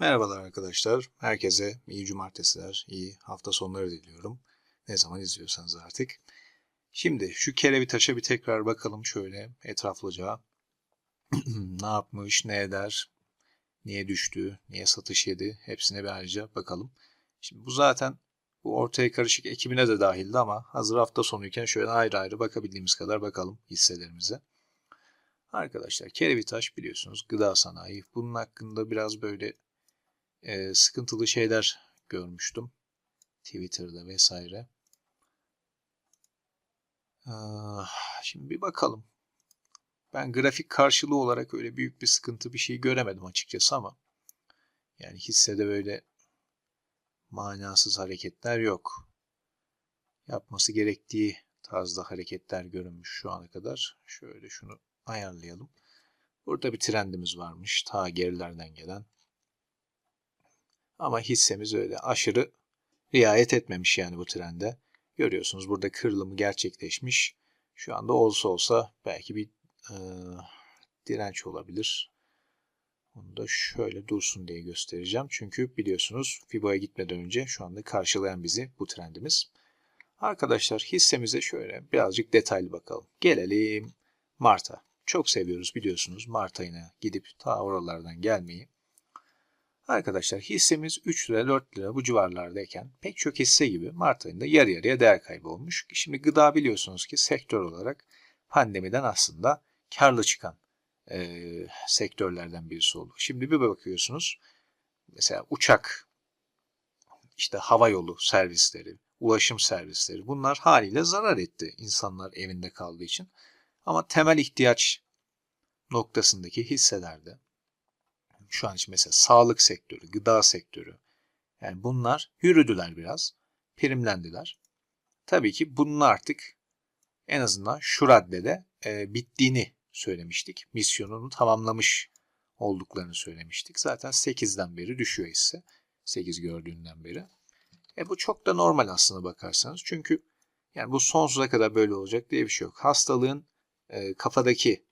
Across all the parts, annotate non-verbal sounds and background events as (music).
Merhabalar arkadaşlar. Herkese iyi cumartesiler, iyi hafta sonları diliyorum. Ne zaman izliyorsanız artık. Şimdi şu Kerevitaş'a bir tekrar bakalım şöyle etraflıca. (clears throat) ne yapmış, ne eder, niye düştü, niye satış yedi hepsine bir ayrıca bakalım. Şimdi bu zaten bu ortaya karışık ekibine de dahildi ama hazır hafta sonuyken şöyle ayrı ayrı bakabildiğimiz kadar bakalım hisselerimize. Arkadaşlar Kerevitaş biliyorsunuz gıda sanayi. Bunun hakkında biraz böyle e, sıkıntılı şeyler görmüştüm. Twitter'da vesaire. Ah, Şimdi bir bakalım. Ben grafik karşılığı olarak öyle büyük bir sıkıntı bir şey göremedim açıkçası ama yani hissede böyle manasız hareketler yok. Yapması gerektiği tarzda hareketler görünmüş şu ana kadar. Şöyle şunu ayarlayalım. Burada bir trendimiz varmış. Ta gerilerden gelen. Ama hissemiz öyle aşırı riayet etmemiş yani bu trende. Görüyorsunuz burada kırılımı gerçekleşmiş. Şu anda olsa olsa belki bir e, direnç olabilir. Onu da şöyle dursun diye göstereceğim. Çünkü biliyorsunuz Fiba'ya gitmeden önce şu anda karşılayan bizi bu trendimiz. Arkadaşlar hissemize şöyle birazcık detaylı bakalım. Gelelim Mart'a. Çok seviyoruz biliyorsunuz Mart ayına gidip ta oralardan gelmeyi. Arkadaşlar hissemiz 3 lira 4 lira bu civarlardayken pek çok hisse gibi Mart ayında yarı yarıya değer kaybı olmuş. Şimdi gıda biliyorsunuz ki sektör olarak pandemiden aslında karlı çıkan e, sektörlerden birisi oldu. Şimdi bir bakıyorsunuz mesela uçak, işte hava yolu servisleri, ulaşım servisleri bunlar haliyle zarar etti insanlar evinde kaldığı için. Ama temel ihtiyaç noktasındaki hisselerde şu an için mesela sağlık sektörü, gıda sektörü yani bunlar yürüdüler biraz, primlendiler. Tabii ki bunun artık en azından şu raddede e, bittiğini söylemiştik. Misyonunu tamamlamış olduklarını söylemiştik. Zaten 8'den beri düşüyor hisse. 8 gördüğünden beri. E bu çok da normal aslına bakarsanız. Çünkü yani bu sonsuza kadar böyle olacak diye bir şey yok. Hastalığın e, kafadaki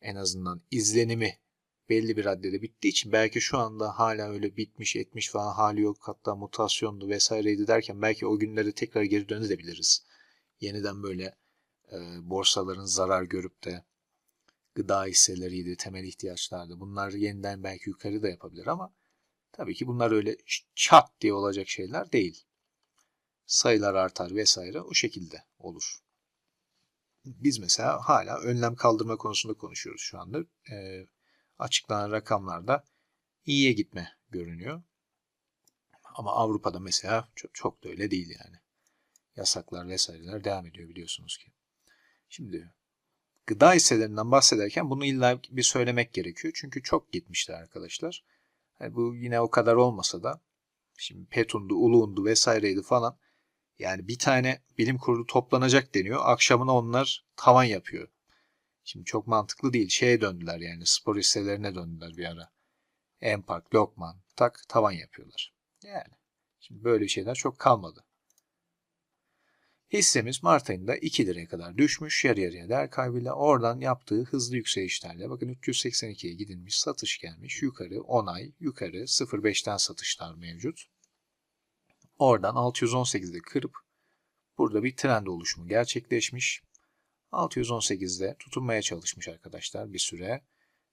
en azından izlenimi belli bir raddede bittiği için belki şu anda hala öyle bitmiş etmiş falan hali yok hatta mutasyondu vesaireydi derken belki o günlere tekrar geri dönebiliriz. Yeniden böyle e, borsaların zarar görüp de gıda hisseleriydi, temel ihtiyaçlardı. Bunlar yeniden belki yukarı da yapabilir ama tabii ki bunlar öyle çat diye olacak şeyler değil. Sayılar artar vesaire o şekilde olur. Biz mesela hala önlem kaldırma konusunda konuşuyoruz şu anda. E, açıklanan rakamlarda iyiye gitme görünüyor. Ama Avrupa'da mesela çok, çok da öyle değil yani. Yasaklar vesaireler devam ediyor biliyorsunuz ki. Şimdi gıda hisselerinden bahsederken bunu illa bir söylemek gerekiyor. Çünkü çok gitmişler arkadaşlar. Yani bu yine o kadar olmasa da şimdi Petun'du, Uluğundu vesaireydi falan. Yani bir tane bilim kurulu toplanacak deniyor. Akşamına onlar tavan yapıyor. Şimdi çok mantıklı değil. Şeye döndüler yani spor hisselerine döndüler bir ara. Empak, Lokman, tak tavan yapıyorlar. Yani şimdi böyle şeyler çok kalmadı. Hissemiz Mart ayında 2 liraya kadar düşmüş yarı yarıya değer kaybıyla oradan yaptığı hızlı yükselişlerle bakın 382'ye gidilmiş satış gelmiş yukarı 10 ay yukarı 0.5'ten satışlar mevcut. Oradan 618'de kırıp burada bir trend oluşumu gerçekleşmiş. 618'de tutunmaya çalışmış arkadaşlar bir süre.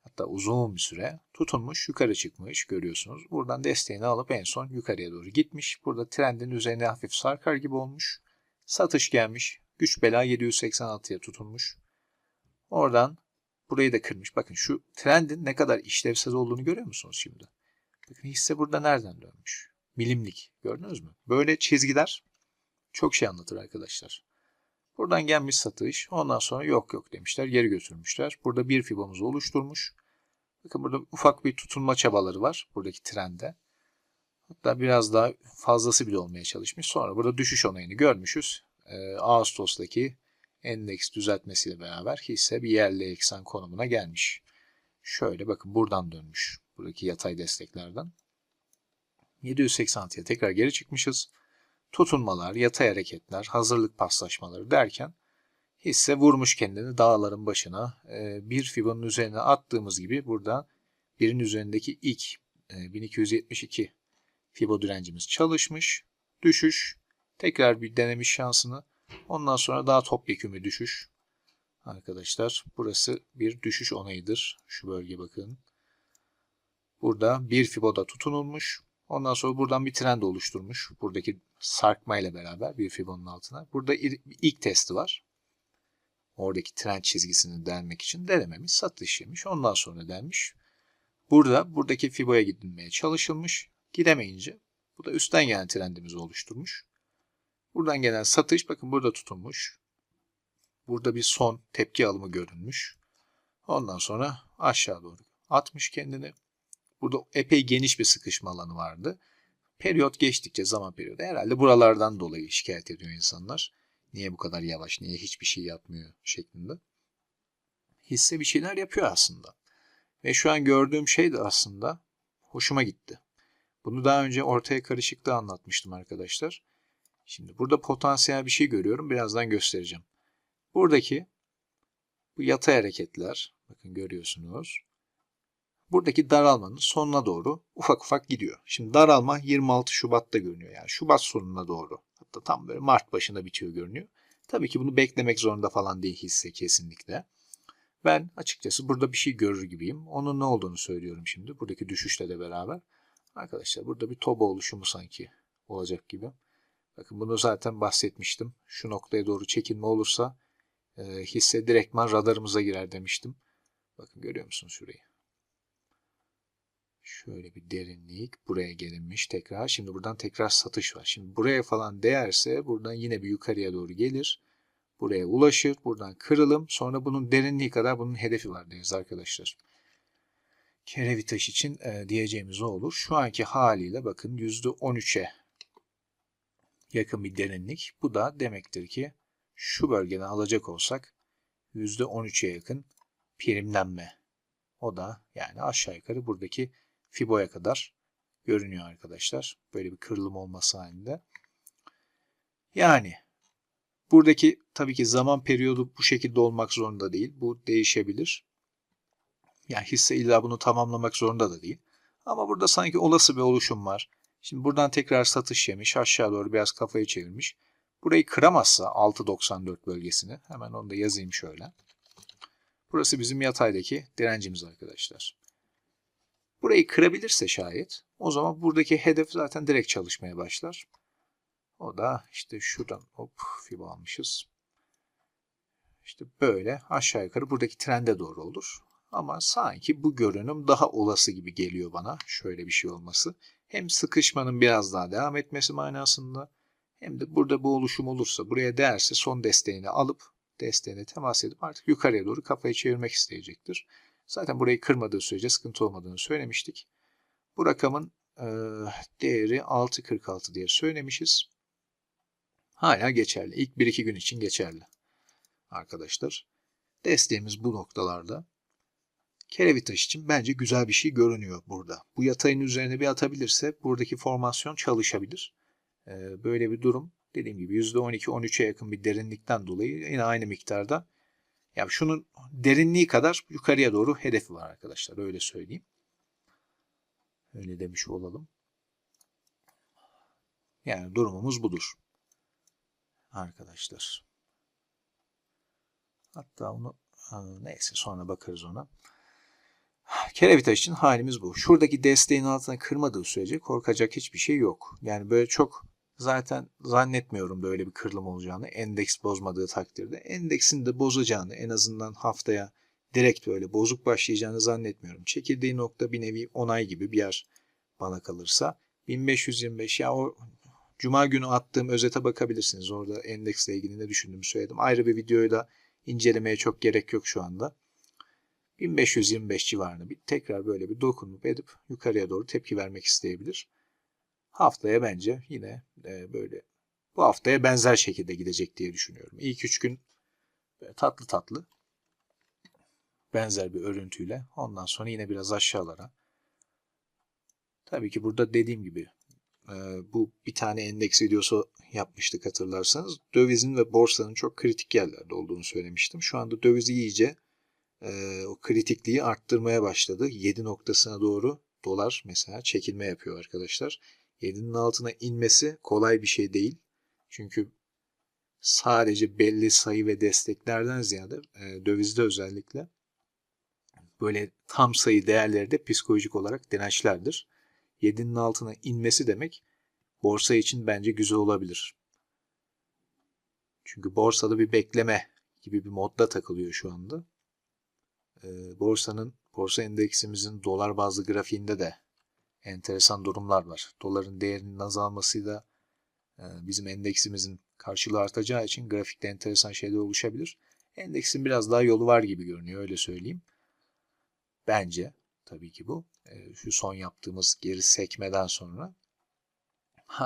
Hatta uzun bir süre tutunmuş yukarı çıkmış görüyorsunuz. Buradan desteğini alıp en son yukarıya doğru gitmiş. Burada trendin üzerine hafif sarkar gibi olmuş. Satış gelmiş. Güç bela 786'ya tutunmuş. Oradan burayı da kırmış. Bakın şu trendin ne kadar işlevsiz olduğunu görüyor musunuz şimdi? Bakın hisse burada nereden dönmüş? Milimlik. Gördünüz mü? Böyle çizgiler çok şey anlatır arkadaşlar. Buradan gelmiş satış. Ondan sonra yok yok demişler. Geri götürmüşler. Burada bir fibomuzu oluşturmuş. Bakın burada ufak bir tutunma çabaları var. Buradaki trende. Hatta biraz daha fazlası bile olmaya çalışmış. Sonra burada düşüş onayını görmüşüz. Ee, Ağustos'taki endeks düzeltmesiyle beraber hisse bir yerli eksen konumuna gelmiş. Şöyle bakın buradan dönmüş. Buradaki yatay desteklerden. 786'ya tekrar geri çıkmışız. Tutunmalar, yatay hareketler, hazırlık paslaşmaları derken hisse vurmuş kendini dağların başına. Ee, bir Fibon'un üzerine attığımız gibi burada birin üzerindeki ilk e, 1272 Fibo direncimiz çalışmış. Düşüş. Tekrar bir denemiş şansını. Ondan sonra daha topyekun bir düşüş. Arkadaşlar burası bir düşüş onayıdır. Şu bölge bakın. Burada bir Fibo'da tutunulmuş. Ondan sonra buradan bir trend oluşturmuş. Buradaki sarkma ile beraber bir Fibo'nun altına. Burada ilk testi var. Oradaki trend çizgisini delmek için denememiş, satış yemiş. Ondan sonra denmiş. Burada buradaki Fibo'ya gidilmeye çalışılmış. Gidemeyince bu da üstten gelen trendimizi oluşturmuş. Buradan gelen satış bakın burada tutunmuş. Burada bir son tepki alımı görünmüş. Ondan sonra aşağı doğru atmış kendini. Burada epey geniş bir sıkışma alanı vardı. Periyot geçtikçe zaman periyodu herhalde buralardan dolayı şikayet ediyor insanlar. Niye bu kadar yavaş, niye hiçbir şey yapmıyor şeklinde. Hisse bir şeyler yapıyor aslında. Ve şu an gördüğüm şey de aslında hoşuma gitti. Bunu daha önce ortaya karışıklığı anlatmıştım arkadaşlar. Şimdi burada potansiyel bir şey görüyorum. Birazdan göstereceğim. Buradaki bu yatay hareketler bakın görüyorsunuz. Buradaki daralmanın sonuna doğru ufak ufak gidiyor. Şimdi daralma 26 Şubat'ta görünüyor. Yani Şubat sonuna doğru. Hatta tam böyle Mart başında bitiyor görünüyor. Tabii ki bunu beklemek zorunda falan değil hisse kesinlikle. Ben açıkçası burada bir şey görür gibiyim. Onun ne olduğunu söylüyorum şimdi. Buradaki düşüşle de beraber. Arkadaşlar burada bir toba oluşumu sanki olacak gibi. Bakın bunu zaten bahsetmiştim. Şu noktaya doğru çekilme olursa e, hisse direktman radarımıza girer demiştim. Bakın görüyor musunuz şurayı? Şöyle bir derinlik. Buraya gelinmiş tekrar. Şimdi buradan tekrar satış var. Şimdi buraya falan değerse buradan yine bir yukarıya doğru gelir. Buraya ulaşır. Buradan kırılım. Sonra bunun derinliği kadar bunun hedefi var deriz arkadaşlar. Kerevitaş için e, diyeceğimiz o olur. Şu anki haliyle bakın %13'e yakın bir derinlik. Bu da demektir ki şu bölgeden alacak olsak %13'e yakın primlenme. O da yani aşağı yukarı buradaki Fibo'ya kadar görünüyor arkadaşlar. Böyle bir kırılım olması halinde. Yani buradaki tabii ki zaman periyodu bu şekilde olmak zorunda değil. Bu değişebilir. Yani hisse illa bunu tamamlamak zorunda da değil. Ama burada sanki olası bir oluşum var. Şimdi buradan tekrar satış yemiş. Aşağı doğru biraz kafayı çevirmiş. Burayı kıramazsa 6.94 bölgesini hemen onu da yazayım şöyle. Burası bizim yataydaki direncimiz arkadaşlar. Burayı kırabilirse şayet o zaman buradaki hedef zaten direkt çalışmaya başlar. O da işte şuradan hop fibo almışız. İşte böyle aşağı yukarı buradaki trende doğru olur. Ama sanki bu görünüm daha olası gibi geliyor bana. Şöyle bir şey olması. Hem sıkışmanın biraz daha devam etmesi manasında hem de burada bu oluşum olursa buraya değerse son desteğini alıp desteğine temas edip artık yukarıya doğru kafayı çevirmek isteyecektir. Zaten burayı kırmadığı sürece sıkıntı olmadığını söylemiştik. Bu rakamın e, değeri 6.46 diye söylemişiz. Hala geçerli. İlk 1-2 gün için geçerli. Arkadaşlar. Desteğimiz bu noktalarda. Kerevitaş için bence güzel bir şey görünüyor burada. Bu yatayın üzerine bir atabilirse buradaki formasyon çalışabilir. Ee, böyle bir durum dediğim gibi %12-13'e yakın bir derinlikten dolayı yine aynı miktarda. Yani şunun derinliği kadar yukarıya doğru hedefi var arkadaşlar. Öyle söyleyeyim. Öyle demiş olalım. Yani durumumuz budur. Arkadaşlar. Hatta onu neyse sonra bakarız ona. Kerevitaş için halimiz bu. Şuradaki desteğin altına kırmadığı sürece korkacak hiçbir şey yok. Yani böyle çok zaten zannetmiyorum böyle bir kırılım olacağını. Endeks bozmadığı takdirde. Endeksin de bozacağını en azından haftaya direkt böyle bozuk başlayacağını zannetmiyorum. Çekildiği nokta bir nevi onay gibi bir yer bana kalırsa. 1525 ya o Cuma günü attığım özete bakabilirsiniz. Orada endeksle ilgili ne düşündüğümü söyledim. Ayrı bir videoyu da incelemeye çok gerek yok şu anda. 1525 civarını bir tekrar böyle bir dokunup edip yukarıya doğru tepki vermek isteyebilir. Haftaya bence yine e, böyle bu haftaya benzer şekilde gidecek diye düşünüyorum. İlk üç gün tatlı tatlı benzer bir örüntüyle ondan sonra yine biraz aşağılara. Tabii ki burada dediğim gibi e, bu bir tane endeks videosu yapmıştık hatırlarsanız. Dövizin ve borsanın çok kritik yerlerde olduğunu söylemiştim. Şu anda döviz iyice e, o kritikliği arttırmaya başladı. 7 noktasına doğru dolar mesela çekilme yapıyor arkadaşlar. 7'nin altına inmesi kolay bir şey değil. Çünkü sadece belli sayı ve desteklerden ziyade e, dövizde özellikle böyle tam sayı değerleri de psikolojik olarak dirençlerdir. 7'nin altına inmesi demek borsa için bence güzel olabilir. Çünkü borsada bir bekleme gibi bir modda takılıyor şu anda. Ee, borsanın, borsa endeksimizin dolar bazlı grafiğinde de enteresan durumlar var. Doların değerinin azalmasıyla e, bizim endeksimizin karşılığı artacağı için grafikte enteresan şeyler oluşabilir. Endeksin biraz daha yolu var gibi görünüyor öyle söyleyeyim. Bence tabii ki bu. E, şu son yaptığımız geri sekmeden sonra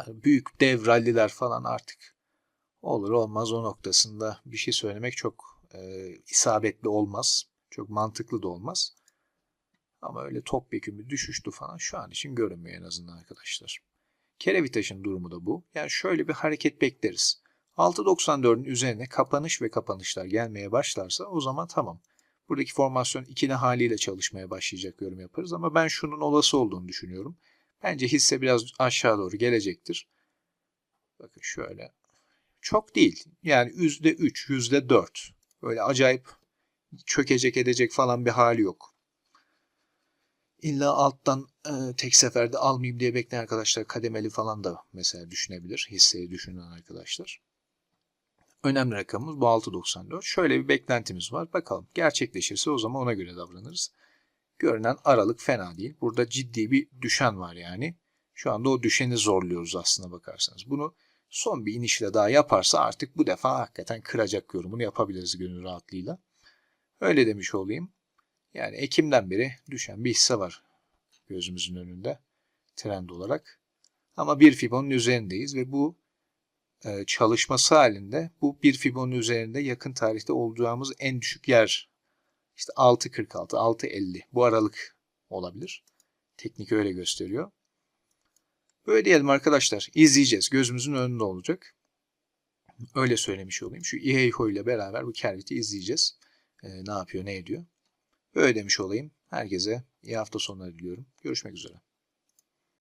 büyük dev ralliler falan artık olur olmaz o noktasında bir şey söylemek çok e, isabetli olmaz. Çok mantıklı da olmaz. Ama öyle topyekun bir düşüştü falan şu an için görünmüyor en azından arkadaşlar. Kerevitaş'ın durumu da bu. Yani şöyle bir hareket bekleriz. 6.94'ün üzerine kapanış ve kapanışlar gelmeye başlarsa o zaman tamam. Buradaki formasyon ikili haliyle çalışmaya başlayacak yorum yaparız ama ben şunun olası olduğunu düşünüyorum. Bence hisse biraz aşağı doğru gelecektir. Bakın şöyle. Çok değil. Yani %3, %4. Böyle acayip çökecek edecek falan bir hali yok. İlla alttan e, tek seferde almayayım diye bekleyen arkadaşlar kademeli falan da mesela düşünebilir. Hisseyi düşünen arkadaşlar. Önemli rakamımız bu 6.94. Şöyle bir beklentimiz var. Bakalım gerçekleşirse o zaman ona göre davranırız. Görünen aralık fena değil. Burada ciddi bir düşen var yani. Şu anda o düşeni zorluyoruz aslına bakarsanız. Bunu son bir inişle daha yaparsa artık bu defa hakikaten kıracak yorumunu yapabiliriz gönül rahatlığıyla. Öyle demiş olayım. Yani Ekim'den beri düşen bir hisse var gözümüzün önünde trend olarak. Ama bir Fibon'un üzerindeyiz ve bu e, çalışması halinde bu bir Fibon'un üzerinde yakın tarihte olacağımız en düşük yer işte 6.46, 6.50 bu aralık olabilir. Teknik öyle gösteriyor. Böyle diyelim arkadaşlar. İzleyeceğiz. Gözümüzün önünde olacak. Öyle söylemiş olayım. Şu İHEYHO ile beraber bu kerviti izleyeceğiz. Ee, ne yapıyor, ne ediyor. Öyle demiş olayım. Herkese iyi hafta sonları diliyorum. Görüşmek üzere.